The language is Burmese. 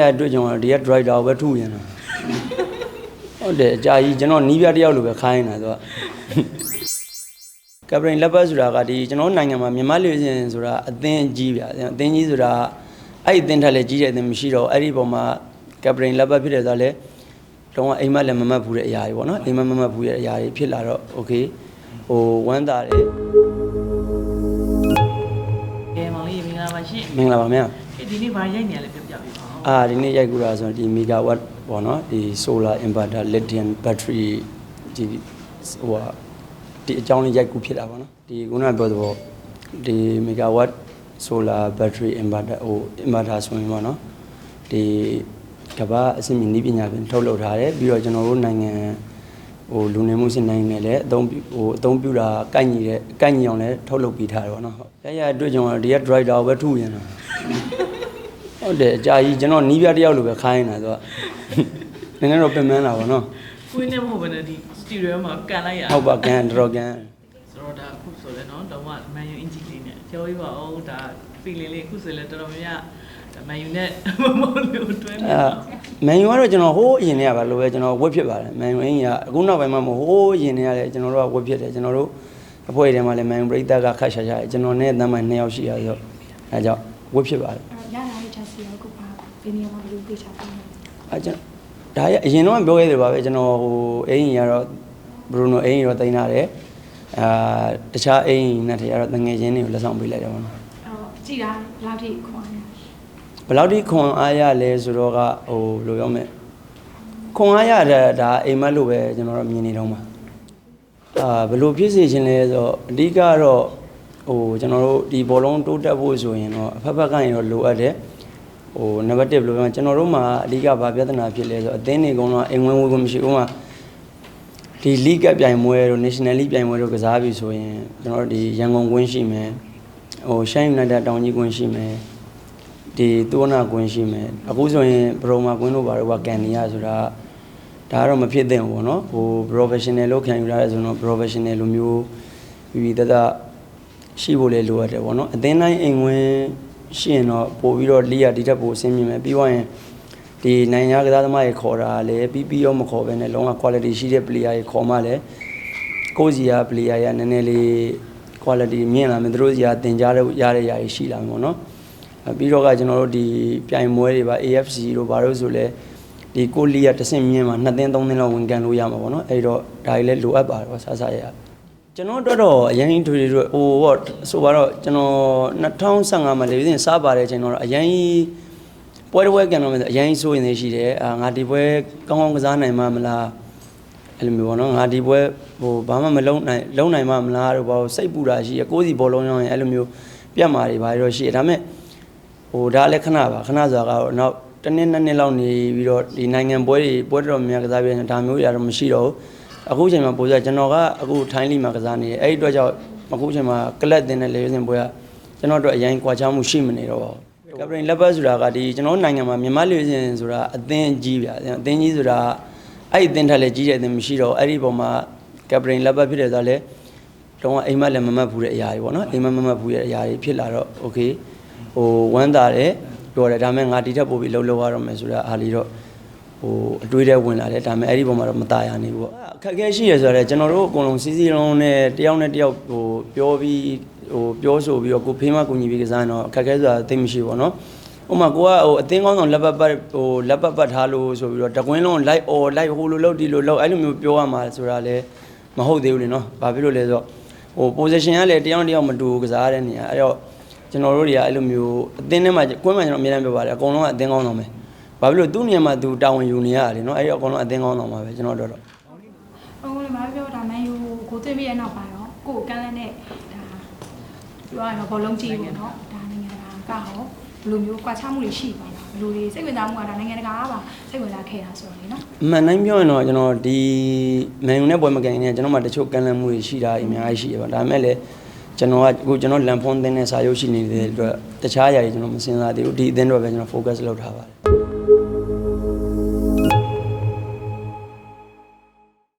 ရအတွေ့အကြုံကဒီက driver ပဲထုရင်တာဟုတ်တယ်အကြာကြီးကျွန်တော်နီးပြတယောက်လိုပဲခိုင်းနေတာသူကကပရိန်လက်ပတ်ဆိုတာကဒီကျွန်တော်နိုင်ငံမှာမြန်မာလူရှင်ဆိုတာအသင်းကြီးဗျာအသင်းကြီးဆိုတာအဲ့ဒီအသင်းထက်လည်းကြီးတဲ့အသင်းမရှိတော့အဲ့ဒီပုံမှာကပရိန်လက်ပတ်ဖြစ်တယ်ဆိုတာလည်းတော့အိမ်မက်လည်းမမက်ဘူးတဲ့အရာတွေပေါ့နော်အိမ်မက်မမက်ဘူးတဲ့အရာတွေဖြစ်လာတော့ okay ဟိုဝမ်းသာတယ်ကဲမောင်လေးမင်္ဂလာပါရှင်မင်္ဂလာပါမြတ်ဒီနေ့ဘာရိုက်နေရလဲပြ အာဒီနေ့ရိုက်ကူတာဆိုတော့ဒီ megawatt ပေါ့နော်ဒီ solar inverter lithium battery ဒီဟိုဟာဒီအကြောင်းလေးရိုက်ကူဖြစ်တာပေါ့နော်ဒီခုနကပြောသလိုဒီ megawatt solar battery inverter ဟို inverter ဆိုရင်ပေါ့နော်ဒီကမ္ဘာအဆင့်မြင့်နည်းပညာပြင်ထုတ်လုပ်ထားတယ်ပြီးတော့ကျွန်တော်တို့နိုင်ငံဟိုလူနေမှုစင်နိုင်နဲ့လည်းအသုံးပြုဟိုအသုံးပြုတာကိုက်ညီတဲ့ကိုက်ညီအောင်လည်းထုတ်လုပ်ပေးထားတယ်ပေါ့နော်ဟုတ်ရရအတွက်ကြောင့်ဒီက driver ကိုပဲထုရင်တာ ဟုတ်တယ်အကြာကြီးကျွန်တော်နီးပြတယောက်လိုပဲခိုင်းနေတာသူကနည်းနည်းတော့ပင်ပန်းတာပေါ့နော်ကွင်းနဲ့မဟုတ်ဘဲနဲ့ဒီစတူဒီယိုမှာကန်လိုက်ရဟုတ်ပါကန်တော်တော်ကန်ဆိုတော့ဒါအခုဆိုလဲနော်တော့မန်ယူအင်ဂျီလေးနဲ့ပြောပြပါဦးဒါ feeling လေးအခုဆိုလဲတော်တော်များများမန်ယူနဲ့မမောလို့တွဲနေအဲမန်ယူကတော့ကျွန်တော်ဟိုးအရင်တည်းကပါလို့ပဲကျွန်တော်ဝက်ဖြစ်ပါတယ်မန်ယူအင်းကအခုနောက်ပိုင်းမှာမဟုတ်ဟိုးအရင်တည်းကလည်းကျွန်တော်တို့ကဝက်ဖြစ်တယ်ကျွန်တော်တို့အဖွဲ့ထဲမှာလည်းမန်ယူပရိသတ်ကခတ်ရှာရှာတယ်ကျွန်တော်နဲ့တမ်းမှနှစ်ယောက်ရှိရဆိုတော့အဲကြောင့်ဝက်ဖြစ်ပါတယ်ရလာတဲ့ချက် စီရောကိုပါဘယ်နေရာမှာဘယ်လိုပြေချပေးလဲအဲကျွန်တော်ဒါရအရင်တော့ပြောခဲ့တယ်ပါပဲကျွန်တော်ဟိုအင်းကြီးကတော့ဘရူနိုအင်းကြီးတော့တင်လာတယ်အာတခြားအင်းကြီးနဲ့တည်းကတော့တငယ်ချင်းတွေကိုလက်ဆောင်ပေးလိုက်တယ်ပေါ့နော်အော်ကြည်တာဘယ်လောက်ထိခွန်လဲဘယ်လောက်ထိခွန်အားရလဲဆိုတော့ကဟိုဘယ်လိုပြောမလဲခွန်အားရတဲ့ဒါအိမ်မက်လို့ပဲကျွန်တော်တို့မြင်နေတော့မှာအာဘယ်လိုဖြစ်စေခြင်းလဲဆိုတော့အဓိကတော့ဟိုကျွန်တော်တို့ဒီဘောလုံးတိုးတက်ဖို့ဆိုရင်တော့အဖက်ဖက်ကရင်တော့လိုအပ်တယ် ဟိုနံပါတ်1ဘယ်လိုပြောမလဲကျွန်တော်တို့မှာအဓိကဘာပြဿနာဖြစ်လဲဆိုတော့အသင်းတွေကတော့အိမ်ဝင်ဝင်ကိုမရှိဘူးမှာဒီ league ကပြိုင်ပွဲတို့ national league ပြိုင်ပွဲတို့ကစားပြီဆိုရင်ကျွန်တော်တို့ဒီရန်ကုန်ကွင်းရှိမယ်ဟို Shine United တောင်ကြီးကွင်းရှိမယ်ဒီသွနာကွင်းရှိမယ်အခုဆိုရင်ဘရိုမာကွင်းတို့ဘာလို့ကကန်နီယာဆိုတာဒါကတော့မဖြစ်သင့်ဘူးပေါ့နော်ဟို professional လို့ခံယူရတဲ့ဆိုတော့ professional လိုမျိုးပြီးပြီးတသက်ရှိဖို့လေလိုအပ်တယ်ပေါ့နော်အသင်းတိုင်းအိမ်ဝင် ရှိရင်တော့ပို့ပြီးတော့လိရဒီထက်ပိုအဆင်ပြေမယ်ပြီးသွားရင်ဒီနိုင်ငံကစားသမားတွေခေါ်တာလည်းပြီးပြီးရောမခေါ်ဘဲနဲ့လုံးဝ quality ရှိတဲ့ player တွေခေါ်မှလည်းကိုယ့်စီက player ရနည်းနည်းလေး quality မြင့်လာမယ်သူတို့စီကတင်ကြားတဲ့ရတဲ့ຢာတွေရှိလာမယ်ပေါ့နော်အဲပြီးတော့ကကျွန်တော်တို့ဒီပြိုင်ပွဲတွေပါ AFC တို့ဘာလို့ဆိုလဲဒီကိုလီယာတစ်ဆင့်မြင့်မှာ2သင်း3သင်းလောက်ဝင်ကန်လို့ရမှာပေါ့နော်အဲ့တော့ဒါတွေလည်းလိုအပ်ပါတယ်ပေါ့ဆဆရရ ကျွန်တော်တို့တော့အရင်ထွေတွေဟိုပေါ့ဆိုပါတော့ကျွန်တော်2015မှာလေပြင်စားပါတယ်ကျွန်တော်တို့အရင်ပွဲတစ်ပွဲကန်တော့မယ်အရင်ဆိုရင်လည်းရှိတယ်အာငါဒီပွဲကောင်းကောင်းကစားနိုင်မှာမလားအဲ့လိုမျိုးပေါ့နော်ငါဒီပွဲဟိုဘာမှမလုံးနိုင်လုံးနိုင်မှာမလားတို့ဘာလို့စိတ်ပူတာရှိရကိုယ်စီဘောလုံးရောင်းရင်အဲ့လိုမျိုးပြတ်မာတွေဘာတွေတော့ရှိရဒါပေမဲ့ဟိုဒါလည်းခဏပါခဏဆိုတာကတော့နောက်တစ်နှစ်နှစ်နှစ်လောက်နေပြီးတော့ဒီနိုင်ငံပွဲတွေပွဲတော်များများကစားပြရင်ဒါမျိုးတွေကတော့မရှိတော့ဘူး အခုချိန်မှာပိုဆိုကျွန်တော်ကအခုထိုင်းလီမှာကစားနေတယ်အဲ့ဒီအတွက်ကြောင့်အခုချိန်မှာကလပ်တင်တဲ့လေရွေးစင်ပွဲကကျွန်တော်တို့အရင်ကွာခြားမှုရှိမနေတော့ပါဘူးကပရိန်လက်ပတ်ဆိုတာကဒီကျွန်တော်နိုင်ငံမှာမြန်မာလူရှင်ဆိုတာအသင်းကြီးဗျာအသင်းကြီးဆိုတာအဲ့ဒီအသင်းထက်လည်းကြီးတဲ့အသင်းမရှိတော့အဲ့ဒီပုံမှာကပရိန်လက်ပတ်ဖြစ်တယ်ဆိုတာလည်းတော့အိမ်မက်လည်းမမက်ဘူးတဲ့အရာတွေပေါ့နော်အိမ်မက်မမက်ဘူးရဲ့အရာတွေဖြစ်လာတော့ okay ဟိုဝမ်းသာတယ်ပြောတယ်ဒါပေမဲ့ငါဒီထက်ပိုပြီးလှုပ်လှုပ်ရတော့မယ်ဆိုတာအားလီတော့ ဟိုအတွေးထဲဝင်လာတယ်ဒါပေမဲ့အဲ့ဒီပုံမှာတော့မตายရနေဘူးပေါ့အခက်အခဲရှိရဆိုတော့ကျွန်တော်တို့အကုန်လုံးစီစီလုံးနဲ့တယောက်နဲ့တယောက်ဟိုပြောပြီးဟိုပြောဆိုပြီးတော့ကိုဖေးမကူညီပြီးကစားရင်တော့အခက်အခဲဆိုတာသိမရှိဘူးပေါ့နော်ဥပမာကိုကဟိုအတင်းကောင်းဆောင်လက်ပတ်ပတ်ဟိုလက်ပတ်ပတ်ထားလို့ဆိုပြီးတော့တကွင်းလုံးလိုက်အော်လိုက်ဟိုလိုလောက်ဒီလိုလောက်အဲ့လိုမျိုးပြောရမှာဆိုတာလည်းမဟုတ်သေးဘူးလေနော်ဘာဖြစ်လို့လဲဆိုတော့ဟို position ကလည်းတယောက်နဲ့တယောက်မတူကစားရတဲ့နေရာအဲ့တော့ ကျွန်တော်တို့တွေကအဲ့လိုမျိုးအသင်းထဲမှာကွင်းမှာကျွန်တော်အများအားပြောပါတယ်အကုန်လုံးကအသင်းကောင်းဆောင်ပဲ ဘာဖြစ်လို့သူ့နေရာမှာသူတာဝန်ယူနေရတယ်နော်အဲ့ဒီအကုန်လုံးအသင်းကောင်းဆောင်ပါပဲကျွန်တော်တို့တော့ဟိုလည်းမပြောဒါမန်ယူကိုသွင်းပြီးတဲ့နောက်ပိုင်းတော့ကိုကိုကန်းလန်းနဲ့ဒါပြောရရင်တော့ဘောလုံးကြီးပေါ့နော်ဒါနိုင်ငံတကာကဟောဘယ်လိုမျိုးကွာခြားမှုတွေရှိပါလားဘယ်လိုတွေစိတ်ဝင်စားမှုကဒါနိုင်ငံတကာကပါစိတ်ဝင်စားခဲ့တာဆိုတော့လေနော်အမှန်တိုင်းပြောရင်တော့ကျွန်တော်ဒီမန်ယူနဲ့ပွဲမကန်နေကျွန်တော်မှတချို့ကန်လန့်မှုတွေရှိတာအများကြီးရှိရပါဒါပေမဲ့လည်းကျွန်တော်ကအခုကျွန်တော်လန်ဖုန်းသင်းနဲ့စာရုပ်ရှိနေတဲ့အတွက်တခြားຢာတွေကျွန်တော်မစင်စားသေးဘူးဒီအသင်းတော့ပဲကျွန်တော် focus လုပ်ထားပါတယ်